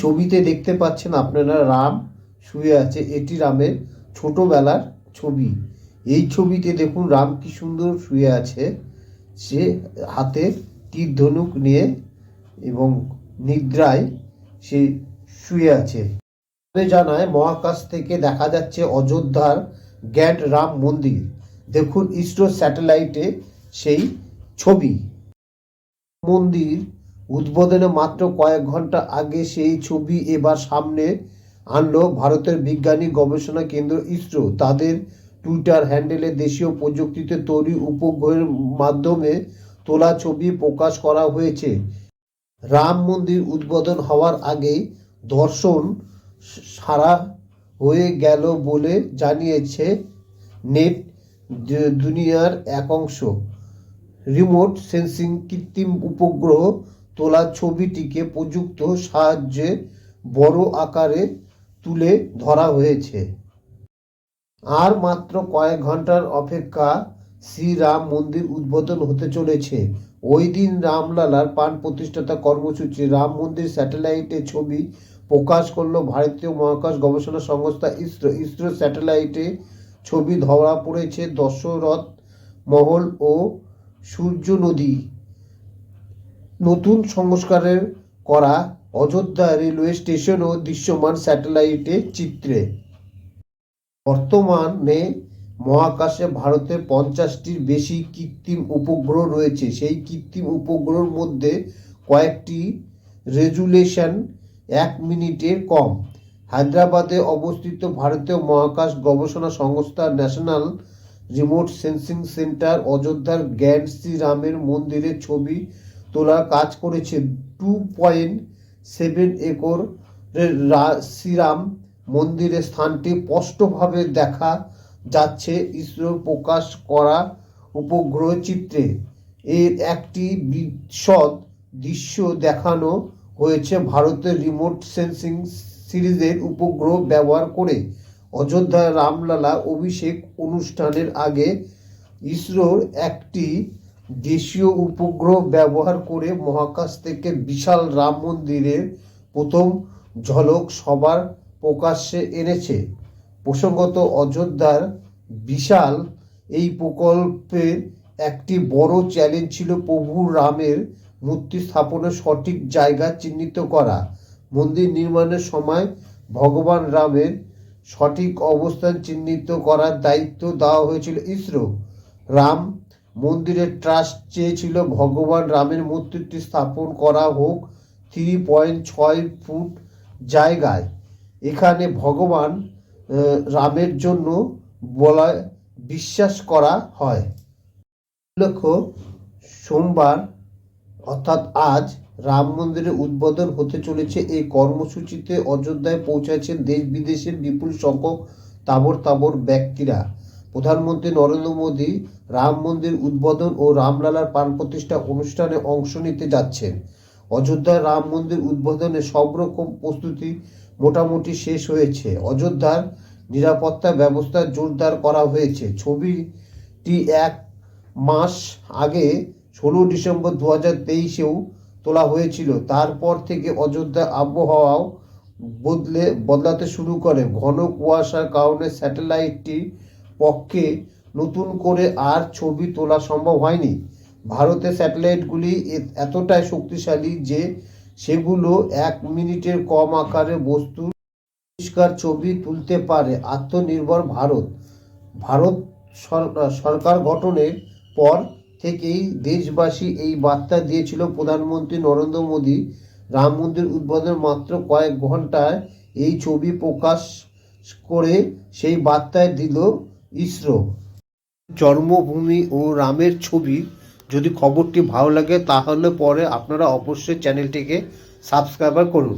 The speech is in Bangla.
ছবিতে দেখতে পাচ্ছেন আপনারা রাম শুয়ে আছে, এটি রামের ছোটবেলার ছবি। এই ছবিতে দেখুন রাম কি সুন্দর শুয়ে আছে। সে হাতে তীর ধনুক নিয়ে এবং নিদ্রায় সে শুয়ে আছে। জানায় মহাকাশ থেকে দেখা যাচ্ছে অযোধ্যার গ্যাট রাম মন্দির। দেখুন ইসরো স্যাটেলাইটে সেই ছবি। মন্দির উদ্বোধনে মাত্র কয়েক ঘণ্টা আগে সেই ছবি এবার সামনে আনল ভারতের বিজ্ঞানী গবেষণা কেন্দ্র ইসরো। তাদের টুইটার হ্যান্ডেলে দেশীয় প্রযুক্তিতে তৈরি উপগ্রহের মাধ্যমে তোলা ছবি প্রকাশ করা হয়েছে। রাম মন্দির উদ্বোধন হওয়ার আগেই দর্শন সারা হয়ে গেল বলে জানিয়েছে নেট দুনিয়ার এক অংশ। রিমোট সেন্সিং কৃত্রিম উপগ্রহ তোলা ছবিটিকে প্রযুক্ত সাহায্যে বড় আকারে তুলে ধরা হয়েছে। আর মাত্র কয়েক ঘণ্টার অপেক্ষা শ্রীরাম মন্দির উদ্বোধন হতে চলেছে। ওই দিন রামলালার প্রাণ প্রতিষ্ঠাতা কর্মসূচি রাম মন্দির স্যাটেলাইটে ছবি প্রকাশ করল ভারতীয় মহাকাশ গবেষণা সংস্থা ইসরো। ইসরো স্যাটেলাইটে ছবি ধরা পড়েছে দশরথ মহল ও সূর্য নদী। নতুন সংস্কারের করা অযোধ্যা রেলওয়ে স্টেশন ও দৃশ্যমান স্যাটেলাইটে চিত্রে। বর্তমানে মহাকাশে ভারতের পঞ্চাশটির বেশি কৃত্রিম উপগ্রহ রয়েছে। সেই কৃত্রিম উপগ্রহের মধ্যে কয়েকটি রেজুলেশন এক মিনিটের কম। হায়দ্রাবাদে অবস্থিত ভারতীয় মহাকাশ গবেষণা সংস্থা ন্যাশনাল রিমোট সেন্সিং সেন্টার অযোধ্যার জ্ঞান শ্রীরামের মন্দিরের ছবি তোলার কাজ করেছে two point seven acre Shriram মন্দিরের স্থানটি স্পষ্টভাবে দেখা যাচ্ছে ইসরোর প্রকাশ করা উপগ্রহ চিত্রে। এর একটি বিশদ দৃশ্য দেখানো হয়েছে ভারতের রিমোট সেন্সিং সিরিজের উপগ্রহ ব্যবহার করে। অযোধ্যার রামলালা অভিষেক অনুষ্ঠানের আগে ইসরোর একটি দেশীয় উপগ্রহ ব্যবহার করে মহাকাশ থেকে বিশাল রাম মন্দিরের প্রথম ঝলক সবার প্রকাশ্যে এনেছে। প্রসঙ্গত অযোধ্যার বিশাল এই প্রকল্পের একটি বড় চ্যালেঞ্জ ছিল প্রভু রামের মূর্তি স্থাপনের সঠিক জায়গা চিহ্নিত করা। মন্দির নির্মাণের সময় ভগবান রামের সঠিক অবস্থান চিহ্নিত করার দায়িত্ব দেওয়া হয়েছিল ইসরো। রাম মন্দিরের ট্রাস্ট চেয়েছিল ভগবান রামের মূর্তিটি স্থাপন করা হোক থ্রি পয়েন্ট ছয় ফুট জায়গায়। এখানে ভগবান রামের জন্য বলা বিশ্বাস করা হয়। উল্লেখ্য সোমবার, অর্থাৎ আজ, রাম মন্দিরের উদ্বোধন হতে চলেছে। এই কর্মসূচিতে অযোধ্যায় পৌঁছাচ্ছেন দেশ বিদেশের বিপুল সংখ্যক তাবর তাবর ব্যক্তিরা। প্রধানমন্ত্রী নরেন্দ্র মোদী রাম মন্দির উদ্বোধন ও রামলালার প্রাণ প্রতিষ্ঠা অনুষ্ঠানে অংশ নিতে যাচ্ছেন। অযোধ্যার রাম মন্দির উদ্বোধনে সব রকম প্রস্তুতি মোটামুটি শেষ হয়েছে। অযোধ্যার নিরাপত্তা ব্যবস্থা জোরদার করা হয়েছে। ছবিটি এক মাস আগে ষোলো ডিসেম্বর দু হাজার তেইশেও তোলা হয়েছিল। তারপর থেকে অযোধ্যা আবহাওয়াও বদলে, বদলাতে শুরু করে। ঘন কুয়াশার কারণে স্যাটেলাইটটি পক্ষে নতুন করে আর ছবি তোলা সম্ভব হয়নি। ভারতের স্যাটেলাইটগুলি এতটাই শক্তিশালী যে সেগুলো এক মিনিটের কম আকারে বস্তু পরিষ্কার ছবি তুলতে পারে। আত্মনির্ভর ভারত। ভারত সর- সরকার গঠনের পর থেকেই দেশবাসী এই বার্তা দিয়েছিল প্রধানমন্ত্রী নরেন্দ্র মোদী। রাম মন্দির উদ্বোধন মাত্র কয়েক ঘন্টায় এই ছবি প্রকাশ করে সেই বার্তায় দিল ইসরো। জন্মভূমি ও রামের ছবি যদি খবরটি ভালো লাগে তাহলে পরে আপনারা অবশ্যই চ্যানেলটিকে সাবস্ক্রাইবার করুন।